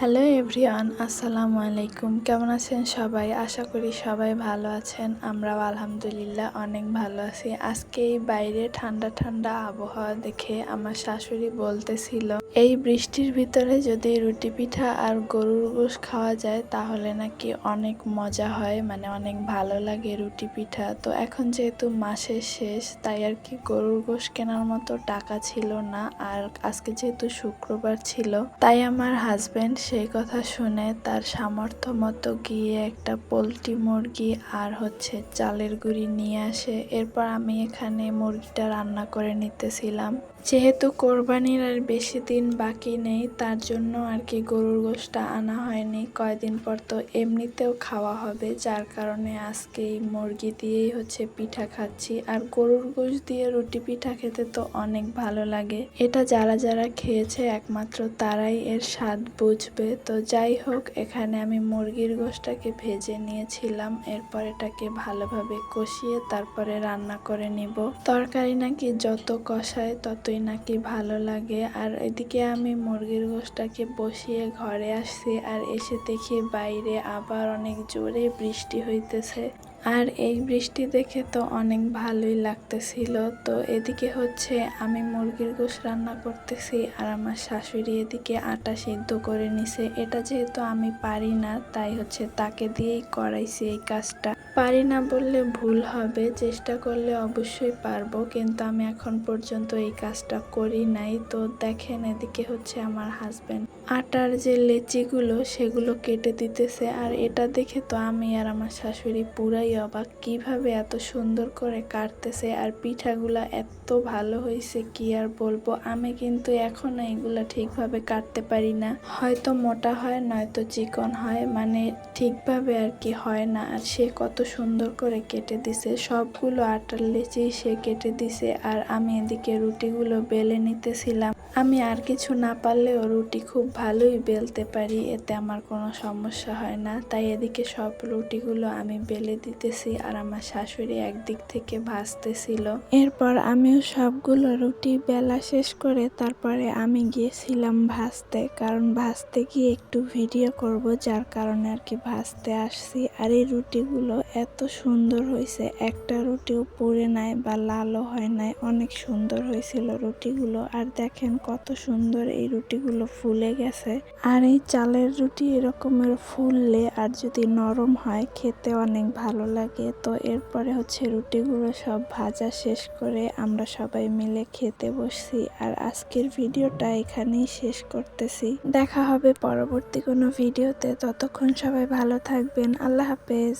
Hello everyone, আসসালামু আলাইকুম। কেমন আছেন সবাই? আশা করি সবাই ভালো আছেন। আমরাও আলহামদুলিল্লাহ অনেক ভালো আছি। আজকে এই বাইরে ঠান্ডা ঠান্ডা আবহাওয়া দেখে আমার শাশুড়ি বলতেছিল, এই বৃষ্টির ভিতরে যদি রুটি পিঠা আর গরুর গোশ খাওয়া যায়, তাহলে নাকি অনেক মজা হয় মানে অনেক ভালো লাগে রুটি পিঠা। তো এখন যেহেতু মাসের শেষ, তাই আর কি গরুর গোশ কেনার মতো টাকা ছিল না। আর আজকে যেহেতু শুক্রবার ছিল, তাই আমার হাজবেন্ড সেই কথা শুনে তার সামর্থ্য মতো গিয়ে একটা পোলট্রি মুরগি আর হচ্ছে চালের গুঁড়ি নিয়ে আসে। এরপর আমি এখানে মুরগিটা রান্না করে নিতেছিলাম। যেহেতু কোরবানির আর বেশি দিন বাকি নেই, তার জন্য আর কি গরুর গোশটা আনা হয়নি। কয়দিন পর তো এমনিতেও খাওয়া হবে, যার কারণে আজকে এই মুরগি দিয়েই হচ্ছে পিঠা খাচ্ছি। আর গরুর গোশ দিয়ে রুটি পিঠা খেতে তো অনেক ভালো লাগে। এটা যারা যারা খেয়েছে, একমাত্র তারাই এর স্বাদ বুঝবে। তো যাই হোক, এখানে আমি মুরগির গোষ্ঠটাকে ভেজে নিয়েছিলাম। এরপর এটাকে ভালোভাবে কষিয়ে তারপরে রান্না করে নিব। তরকারি নাকি যত কষায় ততই নাকি ভালো লাগে। আর এদিকে আমি মুরগির গোষ্ঠটাকে বসিয়ে ঘরে আসছি। আর এসে দেখি বাইরে আবার অনেক জোরে বৃষ্টি হইতেছে। আর এই বৃষ্টি দেখে তো অনেক ভালোই লাগতেছিল। তো এদিকে হচ্ছে আমি মুরগির গোশ রান্না করতেছি আর আমার শাশুড়ি এদিকে আটা সিদ্ধ করে নিছে। এটা যেহেতু আমি পারি না, তাই হচ্ছে তাকে দিয়েই করাইছি এই কাজটা। পারি না বললে ভুল হবে, চেষ্টা করলে অবশ্যই পারব, কিন্তু আমি এখন পর্যন্ত এই কাজটা করি নাই। তো দেখেন এদিকে হচ্ছে আমার হাজবেন্ড আটার যে লেচিগুলো, সেগুলো কেটে দিতেছে। আর এটা দেখে তো আমি আর আমার শাশুড়ি পুরাই অবাক, কীভাবে এত সুন্দর করে কাটতেছে আর পিঠাগুলা এত ভালো হয়েছে, কি আর বলব? আমি কিন্তু এখনও এগুলা ঠিকভাবে কাটতে পারি না। হয়তো মোটা হয়, নয়তো চিকন হয় মানে ঠিকভাবে আর কি হয় না। আর সে কত সুন্দর করে কেটে দিছে। সবগুলো আটার লেচি সে কেটে দিছে আর আমি এদিকে রুটিগুলো বেলে নিতেছিলাম। আমি আর কিছু না পারলেও রুটি খুব ভালোই বেলতে পারি, এতে আমার কোনো সমস্যা হয় না। তাই এদিকে সব রুটিগুলো আমি বেলে দিতেছি আর আমার শাশুড়ি একদিক থেকে ভাজতেছিল এরপর আমিও সবগুলো রুটি বেলা শেষ করে তারপরে আমি গিয়েছিলাম ভাজতে কারণ ভাজতে গিয়ে একটু ভিডিও করব, যার কারণে আর কি ভাজতে আসছি। আর এই রুটিগুলো এত সুন্দর হয়েছে একটা রুটিও পুড়ে নাই বা লালও হয় নাই, অনেক সুন্দর হয়েছিল রুটিগুলো। আর দেখেন কত সুন্দর এই রুটিগুলো ফুলে গেছে। আর এই চালের রুটি এরকমের ফুললে আর যদি নরম হয়, খেতে অনেক ভালো লাগে। তো এরপরে হচ্ছে রুটিগুলো সব ভাজা শেষ করে আমরা সবাই মিলে খেতে বসছি। আর আজকের ভিডিওটা এখানেই শেষ করতেছি। দেখা হবে পরবর্তী কোনো ভিডিওতে। ততক্ষণ সবাই ভালো থাকবেন। আল্লাহ হাফেজ।